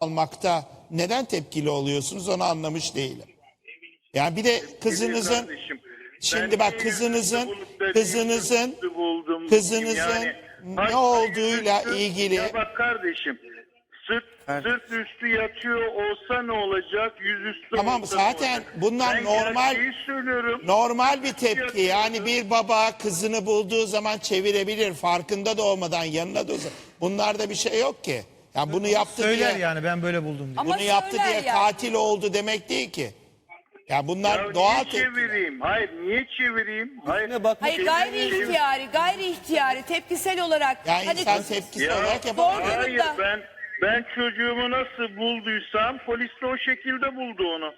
almakta neden tepkili oluyorsunuz onu anlamış değilim. Yani bir de kızınızın şimdi bak kızınızın kızınızın kızınızın ne olduğuyla ilgili Ya bak kardeşim sırt, sırt üstü yatıyor olsa ne olacak yüzüstü Tamam, olsa ne zaten olacak? bunlar ben normal- normal bir tepki. Yani bir baba kızını bulduğu zaman çevirebilir farkında da olmadan yanına da uzak. Bunlarda bir şey yok ki. Yani bunu yaptı Söyler diye yani ben böyle buldum diye. Ama bunu yaptı söyler diye yani. katil oldu demek değil ki. Ya bunlar Ya doğal niye tepkiler. çevireyim? Hayır niye çevireyim? Hayır. Yüzüne bakmak- Hayır gayri ihtiyari, gayri ihtiyari, tepkisel olarak. Yani hani insan tepkisi Ya, olarak doğru. Hayır ben ben çocuğumu nasıl bulduysam polis de o şekilde buldu onu.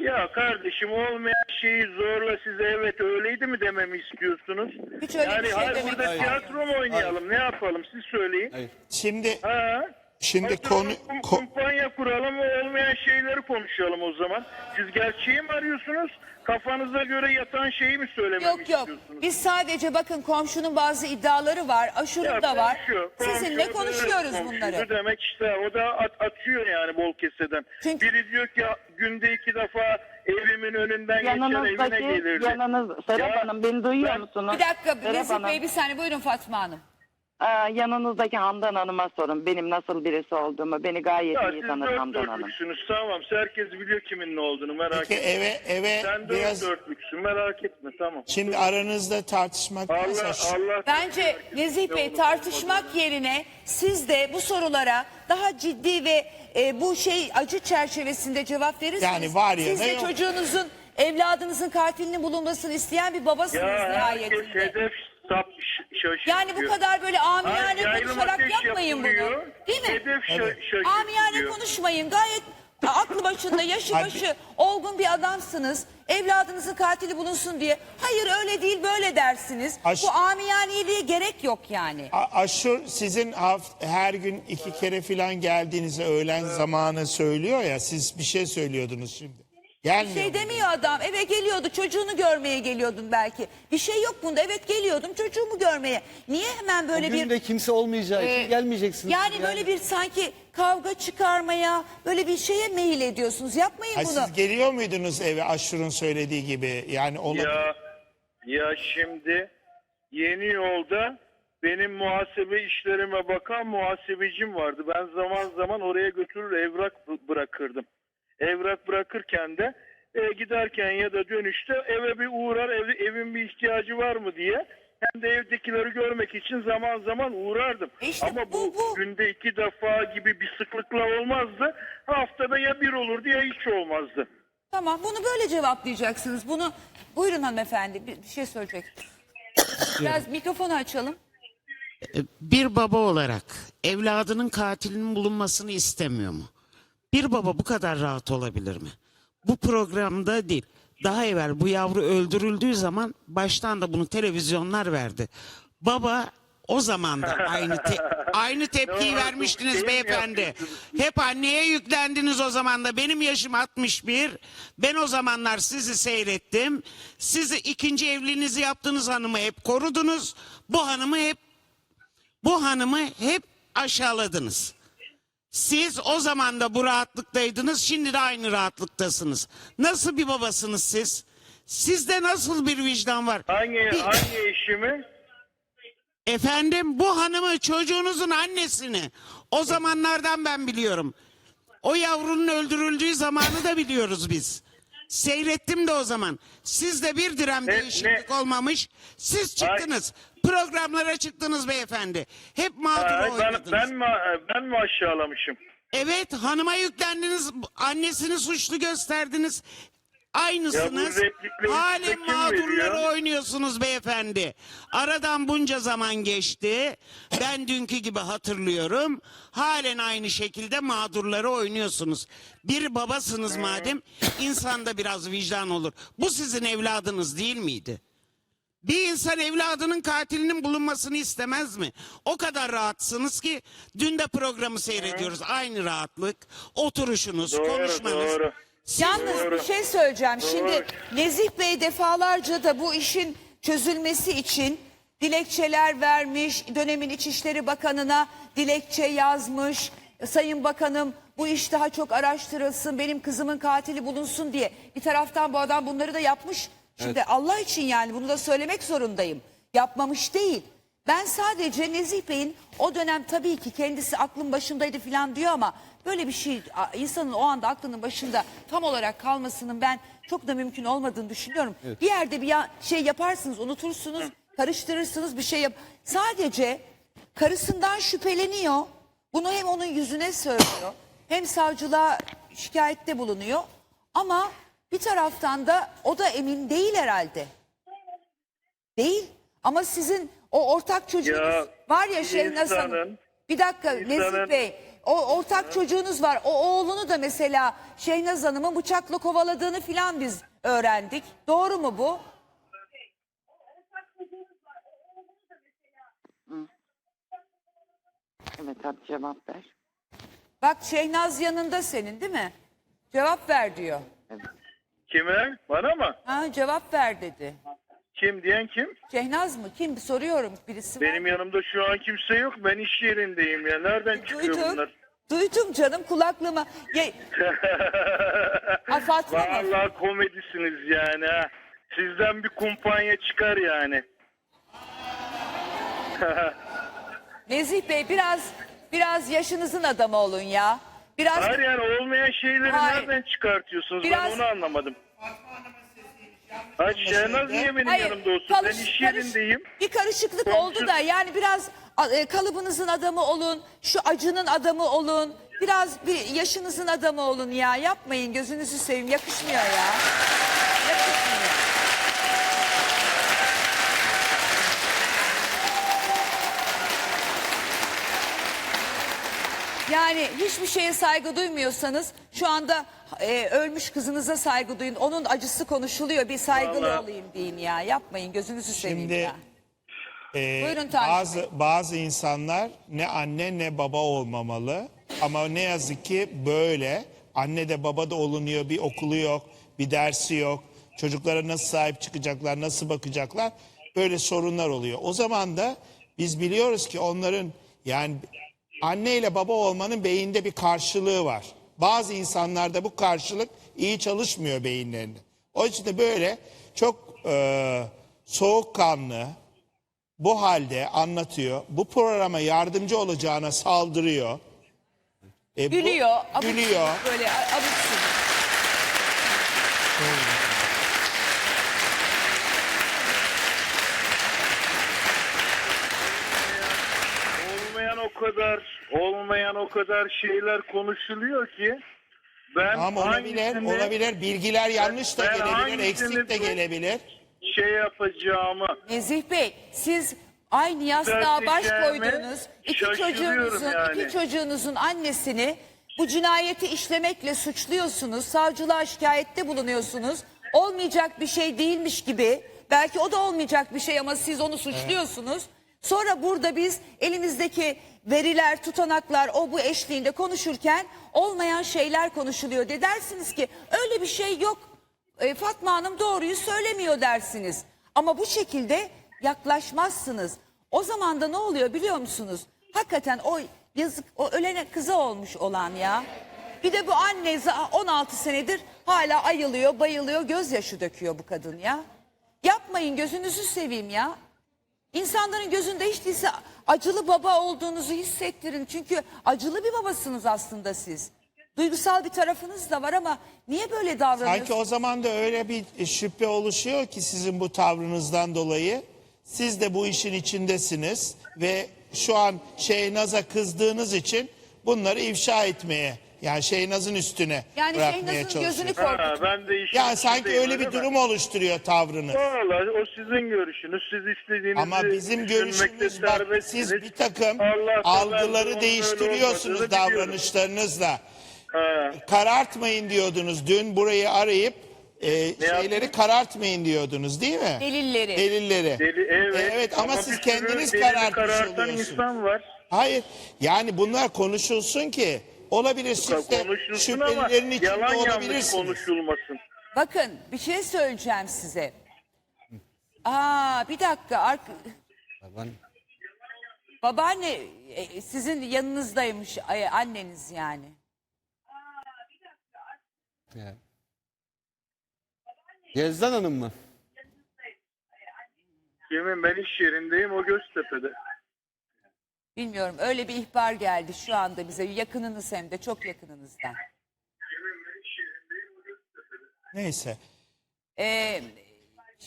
Ya kardeşim olmayan şeyi zorla size evet öyleydi mi dememi istiyorsunuz? Hiç öyle bir yani şey hayır, demek burada istemedim. tiyatro mu oynayalım ne yapalım siz söyleyin. Şimdi Ha? Şimdi Oturalım, konu kum- ko- kumpanya kuralım ve olmayan şeyleri konuşalım o zaman. Siz gerçeği mi arıyorsunuz? Kafanıza göre yatan şeyi mi söylememi Yok yok. istiyorsunuz? Biz sadece bakın komşunun bazı iddiaları var. Aşur'un Ya da var. konuşuyor, Sizinle komşu, konuşuyoruz evet, bunları. komşu demek işte o da at- atıyor yani bol keseden. Çünkü- Biri diyor ki günde iki defa evimin önünden geçer evine Yanınızdaki gelirdi. yanınız Serap Ya, Hanım beni duyuyor ben- musunuz? Bir dakika Serap Nezih Bey bir saniye buyurun Fatma Hanım. Yanınızdaki Handan Hanım'a sorun benim nasıl birisi olduğumu. Beni gayet Ya iyi siz tanır dört Handan Hanım. dörtlüksünüz tamam herkes biliyor kimin ne olduğunu merak peki etme. eve eve Sen dört biraz dörtlüksün merak etme tamam. şimdi aranızda tartışmak Allah varsa Allah. Bence Nezih Bey tartışmak yerine siz de bu sorulara daha ciddi ve e, bu şey acı çerçevesinde cevap verirseniz. Yani var ya Siz da de yok. çocuğunuzun evladınızın katilinin bulunmasını isteyen bir babasınız Ya herkes nihayetinde. hedef sap şaşırtıyor. Yani bu kadar böyle amiyane Hayır, konuşarak yapmayın bunu. Değil mi? Hedef Evet. Amiyane konuşmayın. Gayet aklı başında, yaşı başı olgun bir adamsınız. Evladınızın katili bulunsun diye. Hayır öyle değil böyle dersiniz. Aş- Bu amiyaneliğe gerek yok yani. A- Aşur sizin haft- her gün iki kere filan geldiğinizi öğlen zamanı söylüyor ya siz bir şey söylüyordunuz şimdi. Gelmiyor. Şey demiyor adam eve geliyordu çocuğunu görmeye geliyordun belki. Bir şey yok bunda evet geliyordum çocuğumu görmeye. Niye hemen böyle Bugün bir... de kimse olmayacağı için e, gelmeyeceksiniz. Yani, böyle bir sanki kavga çıkarmaya böyle bir şeye meyil ediyorsunuz. Yapmayın Ha, bunu. siz geliyor muydunuz eve Aşur'un söylediği gibi? Yani onu Ya ya şimdi yeni yolda benim muhasebe işlerime bakan muhasebecim vardı. Ben zaman zaman oraya götürür evrak bı- bırakırdım. Evrak bırakırken de e, giderken ya da dönüşte eve bir uğrar ev- evin bir ihtiyacı var mı diye hem de evdekileri görmek için zaman zaman uğrardım. E işte Ama bu, bu- bu- günde iki defa gibi bir sıklıkla olmazdı. Haftada ya bir olurdu ya hiç olmazdı. Tamam bunu böyle cevaplayacaksınız. Bunu buyurun hanımefendi bir, bir şey söyleyecek. Biraz mikrofonu açalım. bir baba olarak evladının katilinin bulunmasını istemiyor mu? Bir baba bu kadar rahat olabilir mi? Bu programda değil. Daha evvel bu yavru öldürüldüğü zaman baştan da bunu televizyonlar verdi. Baba o zaman da aynı te- aynı tepkiyi vermiştiniz mi beyefendi. Hep anneye yüklendiniz o zaman da. Benim yaşım 61. Ben o zamanlar sizi seyrettim. Sizi ikinci evliliğinizi yaptığınız hanımı hep korudunuz. Bu hanımı hep bu hanımı hep aşağıladınız. Siz o zaman da bu rahatlıktaydınız, şimdi de aynı rahatlıktasınız. Nasıl bir babasınız siz? Sizde nasıl bir vicdan var? Hangi Bir- hangi eşimi? Efendim bu hanımı çocuğunuzun annesini o zamanlardan ben biliyorum. O yavrunun öldürüldüğü zamanı da biliyoruz biz. Seyrettim de o zaman. Sizde bir direm Ne- değişiklik ne- olmamış. Siz çıktınız. Programlara çıktınız beyefendi. Hep mağdur Ha, ben, ben mi ben mi aşağılamışım? Evet hanıma yüklendiniz. Annesini suçlu gösterdiniz. Aynısınız. Ya Halen mağdurları oynuyorsunuz beyefendi. Aradan bunca zaman geçti. Ben dünkü gibi hatırlıyorum. Halen aynı şekilde mağdurları oynuyorsunuz. Bir babasınız madem insanda biraz vicdan olur. Bu sizin evladınız değil miydi? Bir insan evladının katilinin bulunmasını istemez mi? O kadar rahatsınız ki dün de programı seyrediyoruz. Aynı rahatlık. Oturuşunuz, Doğru, konuşmanız. doğru. Yalnız bir şey söyleyeceğim. Şimdi. Nezih Bey defalarca da bu işin çözülmesi için dilekçeler vermiş, dönemin İçişleri Bakanı'na dilekçe yazmış. Sayın Bakanım bu iş daha çok araştırılsın, benim kızımın katili bulunsun diye. Bir taraftan bu adam bunları da yapmış. Şimdi Allah için yani bunu da söylemek zorundayım. Yapmamış değil. Ben sadece Nezih Bey'in o dönem tabii ki kendisi aklın başındaydı falan diyor ama böyle bir şey insanın o anda aklının başında tam olarak kalmasının ben çok da mümkün olmadığını düşünüyorum. Bir yerde bir ya- şey yaparsınız, unutursunuz, karıştırırsınız bir şey yap. Sadece karısından şüpheleniyor. Bunu hem onun yüzüne söylüyor hem savcılığa şikayette bulunuyor. Ama bir taraftan da o da emin değil herhalde. Değil. Ama sizin o ortak çocuğunuz Ya, var ya Şehnaz Hanım. Bir dakika Nezih Bey. O ortak çocuğunuz var. O oğlunu da mesela Şehnaz Hanım'ın bıçakla kovaladığını filan biz öğrendik. Doğru mu bu? Evet hadi cevap ver. Bak Şehnaz yanında senin değil mi? Cevap ver diyor. Kime? Bana mı? Ha cevap ver dedi. Kim diyen kim? Şehnaz mı? Kim? Soruyorum. Birisi var. Benim yanımda şu an kimse yok. Ben iş yerindeyim ya. Nereden çıkıyor Duydum. bunlar? Duydum canım kulaklığıma. Ya... ha, Fatma mı? Vallahi komedisiniz yani ha. Sizden bir kumpanya çıkar yani. Nezih Bey biraz biraz yaşınızın adamı olun ya. Biraz Hayır yani olmayan şeyleri Hayır. nereden çıkartıyorsunuz? Biraz- Ben onu anlamadım. Hayır Şehnaz niye benim Hayır, yanımda olsun? karış- ben iş karış- yerindeyim. Bir karışıklık Komşu- oldu da yani biraz e, kalıbınızın adamı olun, şu acının adamı olun. Biraz bir yaşınızın adamı olun ya. Yapmayın gözünüzü seveyim yakışmıyor ya. Yakışmıyor. Yani hiçbir şeye saygı duymuyorsanız şu anda e, ölmüş kızınıza saygı duyun. Onun acısı konuşuluyor. Bir saygılı Vallahi- olayım deyin ya. Yapmayın gözünüzü seveyim Şimdi ya. e, Buyurun Tanju bazı bazı insanlar ne anne ne baba olmamalı. Ama ne yazık ki böyle. Anne de baba da olunuyor. Bir okulu yok, bir dersi yok. Çocuklara nasıl sahip çıkacaklar, nasıl bakacaklar? Böyle sorunlar oluyor. O zaman da biz biliyoruz ki onların yani anne ile baba olmanın beyinde bir karşılığı var. Bazı insanlarda bu karşılık iyi çalışmıyor beyinlerinde. O için de böyle çok e, soğukkanlı, bu halde anlatıyor. Bu programa yardımcı olacağına saldırıyor. E, bu- Gülüyor. abuk Gülüyor. Böyle abuk. Olmayan o kadar, olmayan o kadar şeyler konuşuluyor ki ben Tamam olabilir, hangisini olabilir. Bilgiler yanlış da Ben gelebilir, hangisini eksik de bu- gelebilir. şey yapacağımı Nezih Bey siz aynı yastığa baş Düzelteceğime koydunuz. İki şaşırıyorum çocuğunuzun, yani. iki çocuğunuzun annesini bu cinayeti işlemekle suçluyorsunuz. Savcılığa şikayette bulunuyorsunuz. Olmayacak bir şey değilmiş gibi. Belki o da olmayacak bir şey ama siz onu suçluyorsunuz. Sonra burada biz elimizdeki veriler, tutanaklar, o bu eşliğinde konuşurken olmayan şeyler konuşuluyor. De dersiniz ki öyle bir şey yok. E, Fatma Hanım doğruyu söylemiyor dersiniz. Ama bu şekilde yaklaşmazsınız. O zaman da ne oluyor biliyor musunuz? Hakikaten o yazık o ölene kızı olmuş olan ya. Bir de bu anne za- 16 senedir hala ayılıyor, bayılıyor, gözyaşı döküyor bu kadın ya. Yapmayın gözünüzü seveyim ya. İnsanların gözünde hiç değilse acılı baba olduğunuzu hissettirin. Çünkü acılı bir babasınız aslında siz. Duygusal bir tarafınız da var ama niye böyle davranıyorsunuz? Sanki o zaman da öyle bir şüphe oluşuyor ki sizin bu tavrınızdan dolayı. Siz de bu işin içindesiniz ve şu an Şeynaz'a kızdığınız için bunları ifşa etmeye yani Şeynaz'ın üstüne Yani bırakmaya Şeynaz'ın gözünü çalışıyor. ha, korkutun. ben de işin Yani sanki içindeyim, öyle bir mi? durum oluşturuyor tavrınız. Vallahi o sizin görüşünüz. Siz istediğinizi Ama bizim düşünmekte görüşümüz bak serbestsiniz. siz bir takım Allah algıları öyle değiştiriyorsunuz biliyorum. davranışlarınızla. Ha. Karartmayın diyordunuz. Dün burayı arayıp e, şeyleri karartmayın diyordunuz değil mi? Delilleri. Delilleri. Deli, evet. Evet ama, siz bir sürü kendiniz delili karartmış karartan oluyorsunuz. insan var. Hayır yani bunlar konuşulsun ki olabilir siz de Konuşulsun ama şüphelilerin içinde yalan yanlış olabilirsiniz. konuşulmasın. Bakın bir şey söyleyeceğim size. Aa bir dakika. ark- Baban Babaanne e, sizin yanınızdaymış anneniz yani. ya. Gezdan Hanım mı? Kimin ben iş yerindeyim o Göztepe'de. Bilmiyorum öyle bir ihbar geldi şu anda bize yakınınız hem de çok yakınınızdan. Neyse. Ee,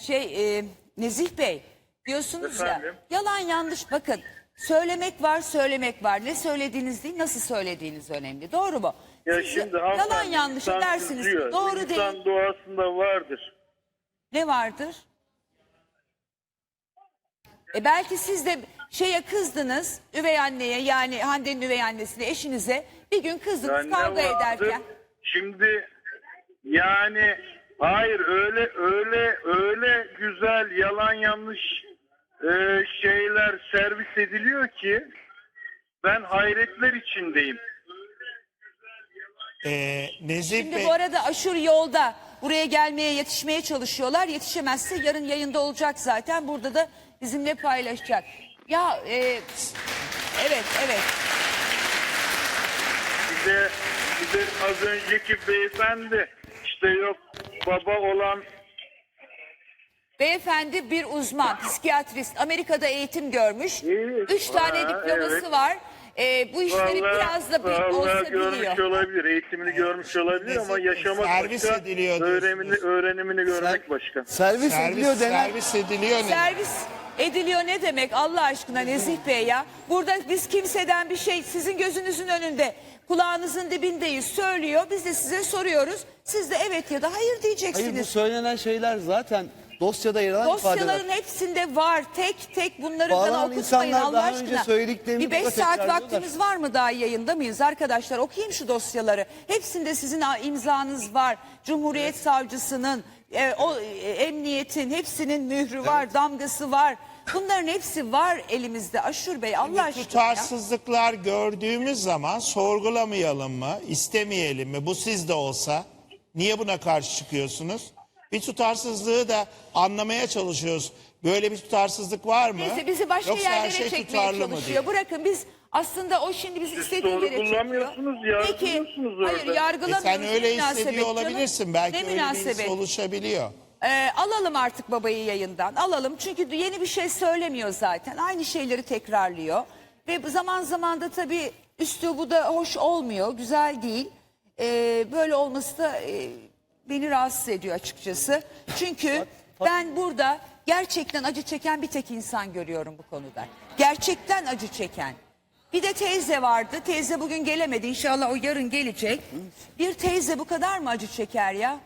şey e, Nezih Bey diyorsunuz Efendim? ya yalan yanlış bakın söylemek var söylemek var ne söylediğiniz değil nasıl söylediğiniz önemli doğru mu? Ya Siz şimdi yalan hanımefendi, insan dersiniz kızıyor. doğru İnsan değil doğasında vardır. ne vardır? E belki siz de şeye kızdınız üvey anneye yani Hande'nin üvey annesine eşinize bir gün kızdınız Yani kavga ne vardır? ederken. Şimdi yani hayır öyle öyle öyle güzel yalan yanlış e, şeyler servis ediliyor ki ben hayretler içindeyim. Ee, Nezih Şimdi Bey, bu arada Aşur yolda buraya gelmeye yetişmeye çalışıyorlar. Yetişemezse yarın yayında olacak zaten. Burada da bizimle paylaşacak. Ya e, evet evet. Bir de, bir de az önceki beyefendi işte yok baba olan Beyefendi bir uzman, psikiyatrist. Amerika'da eğitim görmüş. İyi. Üç tane Ha, diploması evet. var. E, bu işleri biraz da bir vallahi olsa görmüş biliyor. olabilir, eğitimini görmüş olabilir ama yaşamak servis başka, ediliyor öğrenimini, diyorsunuz. öğrenimini görmek başka. Servis, ediliyor servis, denen servis ediliyor ne? Servis ediliyor ne demek Allah aşkına Nezih Bey ya? Burada biz kimseden bir şey sizin gözünüzün önünde kulağınızın dibindeyiz söylüyor. Biz de size soruyoruz. Siz de evet ya da hayır Hayır bu diyeceksiniz. söylenen şeyler zaten dosyada yer alan ifadeler. Dosyaların hepsinde var. Tek tek bunları Bağlanan bana okutmayın insanlar Allah daha aşkına. önce söylediklerini Bir beş burada saat tekrarlıyorlar. vaktimiz var mı daha yayında mıyız arkadaşlar? Okuyayım şu dosyaları. Hepsinde sizin imzanız var. Cumhuriyet Savcısının, e, o e, emniyetin hepsinin mührü var, damgası var. Bunların hepsi var elimizde Aşur Bey Allah aşkına. ya. Tutarsızlıklar gördüğümüz zaman sorgulamayalım mı? İstemeyelim mi? Bu sizde olsa niye buna karşı çıkıyorsunuz? Bir tutarsızlığı da anlamaya çalışıyoruz. Böyle bir tutarsızlık var mı? Neyse bizi başka Yoksa her yerlere şey çekmeye tutarlı mı çalışıyor. diye. Bırakın biz aslında o şimdi bizi istediği yere çekiyor. sorgulamıyorsunuz, yargılıyorsunuz Hayır orada. E yargılamıyoruz. sen öyle münasebet hissediyor canım? olabilirsin. Belki ne öyle münasebet? oluşabiliyor. Ee, alalım artık babayı yayından. Alalım çünkü yeni bir şey söylemiyor zaten. Aynı şeyleri tekrarlıyor. Ve zaman zaman da tabii üslubu da hoş olmuyor. Güzel değil. Ee, böyle olması da e, beni rahatsız ediyor açıkçası. Çünkü ben burada gerçekten acı çeken bir tek insan görüyorum bu konuda. Gerçekten acı çeken. Bir de teyze vardı. Teyze bugün gelemedi. İnşallah o yarın gelecek. Bir teyze bu kadar mı acı çeker ya?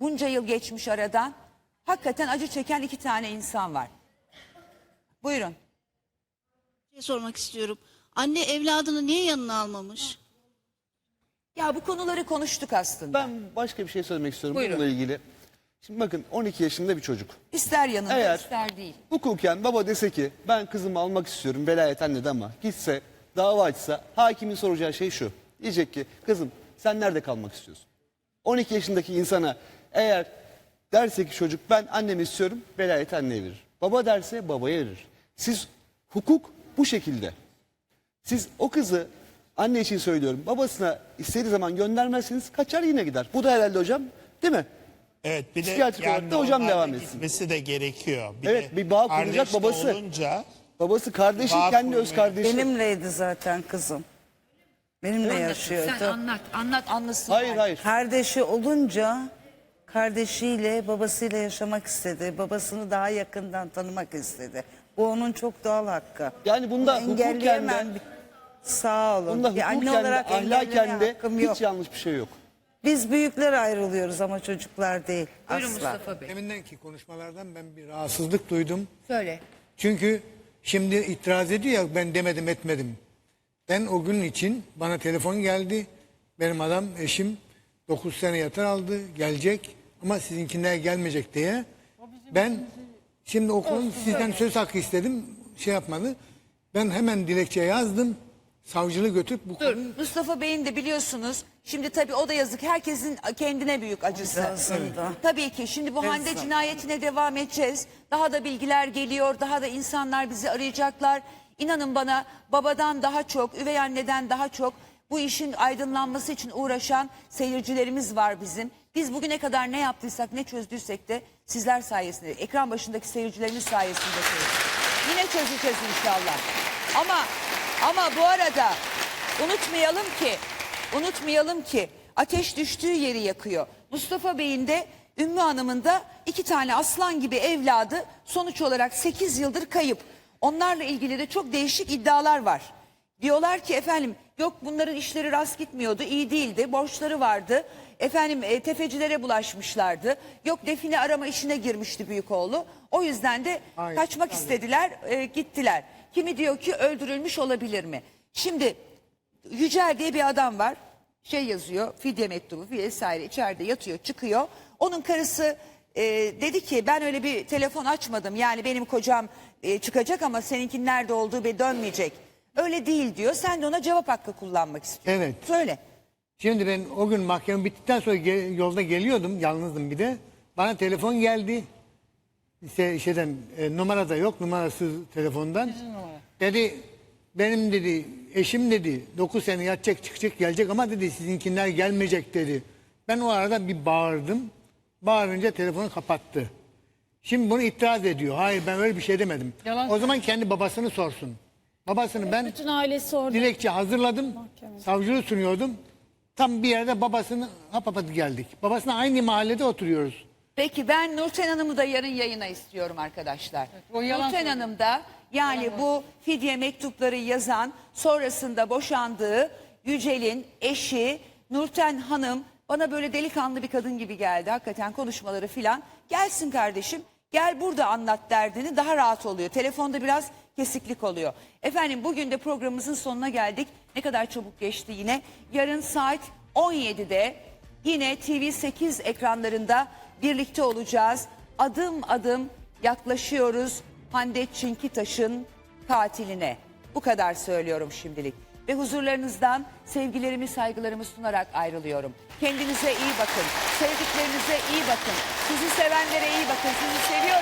Bunca yıl geçmiş aradan. Hakikaten acı çeken iki tane insan var. Buyurun. şey sormak istiyorum. Anne evladını niye yanına almamış? Ya bu konuları konuştuk aslında. Ben başka bir şey söylemek istiyorum Buyurun. bununla ilgili. Şimdi bakın 12 yaşında bir çocuk. İster yanında Eğer- ister değil. Hukuken baba dese ki ben kızımı almak istiyorum velayet annede ama gitse dava açsa hakimin soracağı şey şu. Diyecek ki kızım sen nerede kalmak istiyorsun? 12 yaşındaki insana eğer derse ki çocuk ben annemi istiyorum velayet anneye verir. Baba derse babaya verir. Siz hukuk bu şekilde. Siz o kızı anne için söylüyorum babasına istediği zaman göndermezseniz kaçar yine gider. Bu da herhalde hocam değil mi? Evet bir de Psikiyatrik olarak da hocam normalde devam etsin. Gitmesi de gerekiyor. Bir Evet, de bir bağ kuracak kardeş de babası. olunca Babası kardeşi Bağ kendi öz kardeşi. Benimleydi zaten kızım. Benimle Sen yaşıyordu. anlat, anlat anlasın. Hayır hayır. Kardeşi olunca kardeşiyle babasıyla yaşamak istedi. Babasını daha yakından tanımak istedi. Bu onun çok doğal hakkı. Yani bunda Bunu hukuken engelleyemem. de- Sağ olun. Bunda Bir anne hukuken de olarak ahlaken engellemeye de hakkım hiç yanlış bir şey yok. Biz büyükler ayrılıyoruz ama çocuklar değil. Buyurun Asla. Mustafa Bey. Deminden konuşmalardan ben bir rahatsızlık duydum. Söyle. Çünkü şimdi itiraz ediyor ya ben demedim etmedim. Ben o gün için bana telefon geldi. Benim adam eşim 9 sene yatar aldı gelecek ama sizinkiler gelmeyecek diye. Ben şimdi okulun sizden söz hakkı istedim şey yapmadı. Ben hemen dilekçe yazdım. Savcılığı götürüp bu Dur konuyu Mustafa Bey'in de biliyorsunuz şimdi tabii o da yazık herkesin kendine büyük acısı. Aslında. Tabii ki şimdi bu Hande cinayetine devam edeceğiz. Daha da bilgiler geliyor daha da insanlar bizi arayacaklar. İnanın bana babadan daha çok üvey anneden daha çok bu işin aydınlanması için uğraşan seyircilerimiz var bizim. Biz bugüne kadar ne yaptıysak ne çözdüysek de sizler sayesinde ekran başındaki seyircilerimiz sayesinde çözdük. Yine çözeceğiz inşallah. Ama ama bu arada unutmayalım ki unutmayalım ki ateş düştüğü yeri yakıyor. Mustafa Bey'in de Ümmü Hanım'ın da iki tane aslan gibi evladı sonuç olarak 8 yıldır kayıp. Onlarla ilgili de çok değişik iddialar var. Diyorlar ki efendim yok bunların işleri rast gitmiyordu, iyi değildi, borçları vardı. Efendim e, tefecilere bulaşmışlardı. Yok define arama işine girmişti büyük oğlu. O yüzden de Hayır, kaçmak istediler, e, gittiler. Kimi diyor ki öldürülmüş olabilir mi? Şimdi Yücel diye bir adam var. Şey yazıyor, fidye mektubu vesaire içeride yatıyor, çıkıyor. Onun karısı e, dedi ki ben öyle bir telefon açmadım. Yani benim kocam e, çıkacak ama seninkin nerede olduğu bir dönmeyecek. Öyle değil diyor. Sen de ona cevap hakkı kullanmak istiyorsun. Evet. Söyle. Şimdi ben o gün mahkeme bittikten sonra ge- yolda geliyordum. Yalnızdım bir de. Bana telefon geldi. İşte şeyden e, numara da yok. Numarasız telefondan. Dedi benim dedi eşim dedi 9 sene yatacak çıkacak gelecek ama dedi sizinkiler gelmeyecek dedi. Ben o arada bir bağırdım. Bağırınca telefonu kapattı. Şimdi bunu itiraz ediyor. Hayır ben öyle bir şey demedim. Yalan o zaman kendi babasını sorsun. Babasını ben Bütün ailesi orada. dilekçe hazırladım. Savcılığı sunuyordum. Tam bir yerde babasını hapapat geldik. Babasına aynı mahallede oturuyoruz. Peki ben Nurten Hanım'ı da yarın yayına istiyorum arkadaşlar. o yalan Nurten söylüyor. Hanım da yani bu fidye mektupları yazan sonrasında boşandığı Yücel'in eşi Nurten Hanım bana böyle delikanlı bir kadın gibi geldi. Hakikaten konuşmaları filan. Gelsin kardeşim gel burada anlat derdini daha rahat oluyor. Telefonda biraz kesiklik oluyor. Efendim bugün de programımızın sonuna geldik. Ne kadar çabuk geçti yine. Yarın saat 17'de Yine TV8 ekranlarında birlikte olacağız. Adım adım yaklaşıyoruz Hande Çinkitaş'ın katiline. Bu kadar söylüyorum şimdilik. Ve huzurlarınızdan sevgilerimi, saygılarımı sunarak ayrılıyorum. Kendinize iyi bakın. Sevdiklerinize iyi bakın. Sizi sevenlere iyi bakın. Sizi seviyorum.